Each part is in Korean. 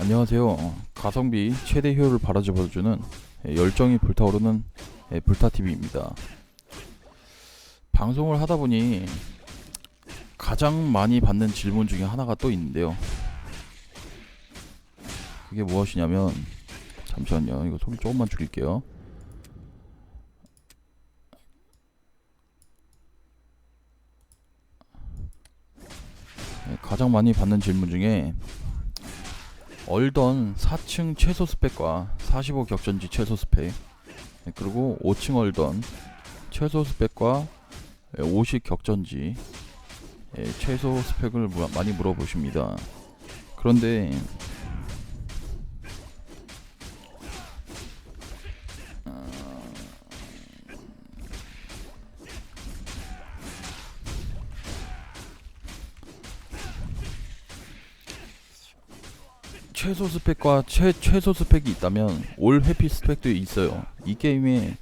안녕하세요. 가성비 최대 효율을 바라잡아주는 열정이 불타오르는 불타TV입니다. 방송을 하다 보니 가장 많이 받는 질문 중에 하나가 또 있는데요. 그게 무엇이냐면, 잠시만요. 이거 소리 조금만 줄일게요. 네, 가장 많이 받는 질문 중에 얼던 4층 최소 스펙과 45 격전지 최소 스펙 네, 그리고 5층 얼던 최소 스펙과 50 격전지 예, 최소 스펙을 무- 많이 물어보십니다. 그런데 최소 스펙과 최, 최소 스펙이 있다면 올 회피 스펙도 있어요. 이 게임의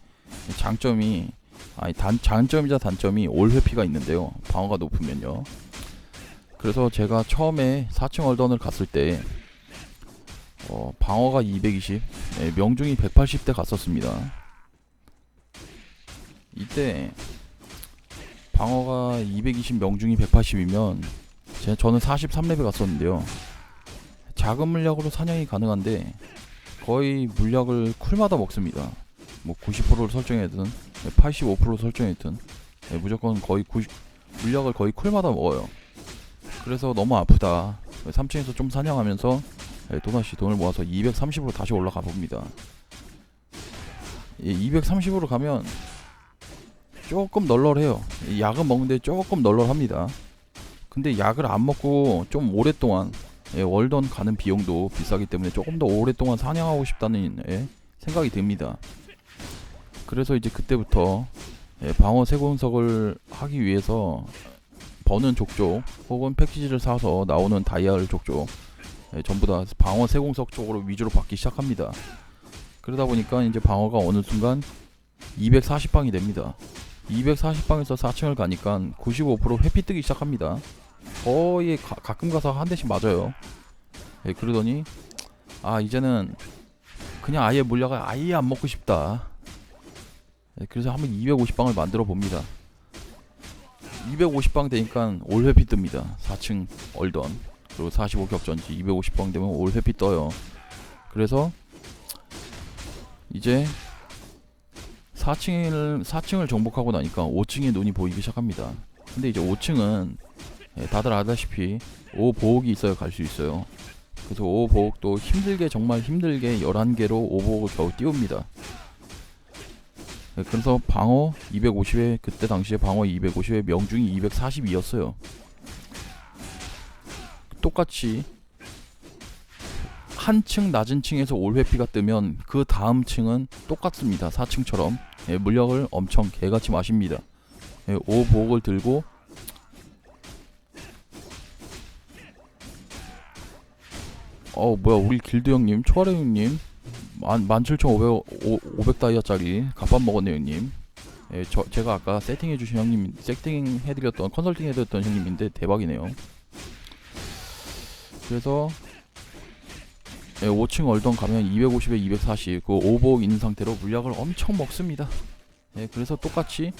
장점이 아니 단 장점이자 단점이 올 회피가 있는데요. 방어가 높으면요. 그래서 제가 처음에 4층 얼던을 갔을 때 어, 방어가 220, 예, 명중이 180대 갔었습니다. 이때 방어가 220, 명중이 180이면 제 저는 43렙에 갔었는데요. 작은 물약으로 사냥이 가능한데 거의 물약을 쿨마다 먹습니다. 뭐 90%를 설정했든 85% 설정했든 네, 무조건 거의 90 물약을 거의 쿨마다 먹어요. 그래서 너무 아프다. 3층에서 좀 사냥하면서 네, 또다시 돈을 모아서 230으로 다시 올라가 봅니다. 230으로 가면 조금 널널해요. 이 약은 먹는데 조금 널널합니다. 근데 약을 안 먹고 좀 오랫동안 예, 월던 가는 비용도 비싸기 때문에 조금 더 오랫동안 사냥하고 싶다는 예, 생각이 듭니다. 그래서 이제 그때부터 예, 방어 세공석을 하기 위해서 버는 족족 혹은 패키지를 사서 나오는 다이아를 족족 예, 전부 다 방어 세공석 쪽으로 위주로 받기 시작합니다. 그러다 보니까 이제 방어가 어느 순간 240방이 됩니다. 240방에서 4층을 가니까 95% 회피 뜨기 시작합니다. 거의 가, 가끔 가서 한 대씩 맞아요. 예, 그러더니 아 이제는 그냥 아예 물약을 아예 안 먹고 싶다. 예, 그래서 한번 250방을 만들어 봅니다. 250방 되니까 올 회피 뜹니다. 4층 얼던 그리고 45 격전지 250방 되면 올 회피 떠요. 그래서 이제 4층을 4층을 정복하고 나니까 5층에 눈이 보이기 시작합니다. 근데 이제 5층은 예, 다들 아다시피 5 보호기 있어야 갈 수 있어요. 그래서 5 보호도 힘들게 정말 힘들게 11개로 5 보호를 겨우 띄웁니다. 예, 그래서 방어 250에 그때 당시에 방어 250에 명중이 242였어요. 똑같이 한 층 낮은 층에서 올회피가 뜨면 그 다음 층은 똑같습니다. 4층처럼 예, 물약을 엄청 개같이 마십니다. 예, 5 보호를 들고 어 뭐야 우리 길드 형님 초아래 형님 만, 17,500 500 다이아짜리 갑밥 먹었네 형님. 예, 저, 제가 아까 세팅해주신 형님 세팅 해드렸던 컨설팅 해드렸던 형님인데 대박이네요. 그래서 예, 5층 얼던 가면 250에 240 그 오버옥 있는 상태로 물약을 엄청 먹습니다. 예, 그래서 똑같이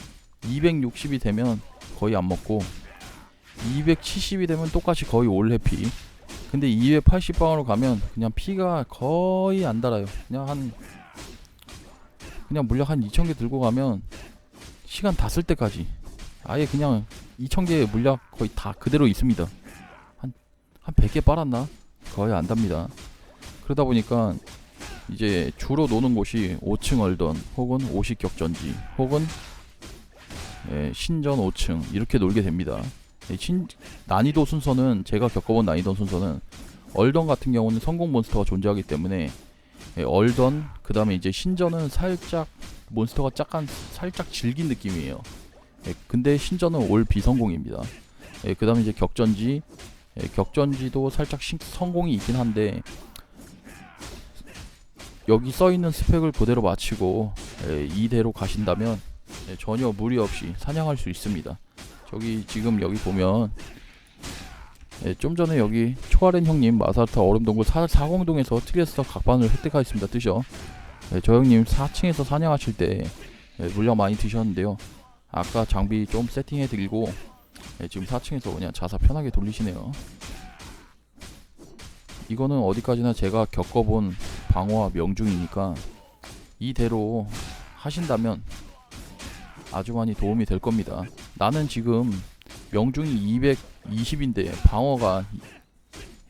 260이 되면 거의 안 먹고 270이 되면 똑같이 거의 올 해피 근데 280방으로 가면 그냥 피가 거의 안 달아요. 그냥 한 그냥 물약 한 2,000개 들고 가면 시간 다 쓸 때까지 아예 그냥 2,000개 물약 거의 다 그대로 있습니다. 한, 한 100개 빨았나? 거의 안 답니다. 그러다 보니까 이제 주로 노는 곳이 5층 얼던 혹은 50 격전지 혹은 예, 신전 5층 이렇게 놀게 됩니다. 이 신, 난이도 순서는 제가 겪어본 난이도 순서는 얼던 같은 경우는 성공 몬스터가 존재하기 때문에 예, 얼던 그 다음에 이제 신전은 살짝 몬스터가 약간 살짝 질긴 느낌이에요. 예, 근데 신전은 올 비성공입니다. 예, 그 다음에 이제 격전지 예, 격전지도 살짝 신, 성공이 있긴 한데 여기 써 있는 스펙을 그대로 마치고 예, 이대로 가신다면 예, 전혀 무리 없이 사냥할 수 있습니다. 저기 지금 여기 보면 예, 좀 전에 여기 초아렌 형님 마사타 얼음동굴 사, 사공동에서 트리에스터 각반을 획득하였습니다. 뜨셔. 예, 저 형님 4층에서 사냥하실 때 예, 물량 많이 드셨는데요. 아까 장비 좀 세팅해 드리고 예, 지금 4층에서 그냥 자사 편하게 돌리시네요. 이거는 어디까지나 제가 겪어본 방어와 명중이니까 이대로 하신다면 아주 많이 도움이 될 겁니다 나는 지금 명중이 220인데 방어가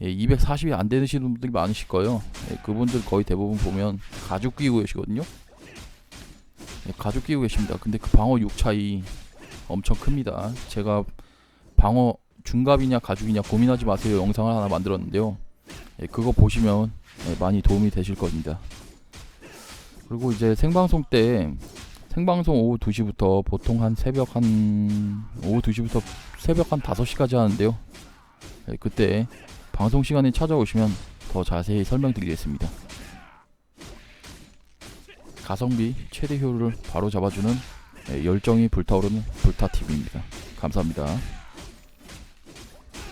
예, 240이 안 되시는 분들이 많으실 거예요. 예, 그분들 거의 대부분 보면 가죽 끼고 계시거든요. 예, 가죽 끼고 계십니다. 근데 그 방어 6 차이 엄청 큽니다. 제가 방어 중갑이냐 가죽이냐 고민하지 마세요 영상을 하나 만들었는데요. 예, 그거 보시면 예, 많이 도움이 되실 겁니다. 그리고 이제 생방송 때 생방송 오후 2시부터 보통 한 새벽 한 오후 2시부터 새벽 한 5시까지 하는데요. 예, 그때 방송 시간에 찾아오시면 더 자세히 설명드리겠습니다. 가성비 최대 효율을 바로 잡아주는 예, 열정이 불타오르는 불타TV입니다. 감사합니다.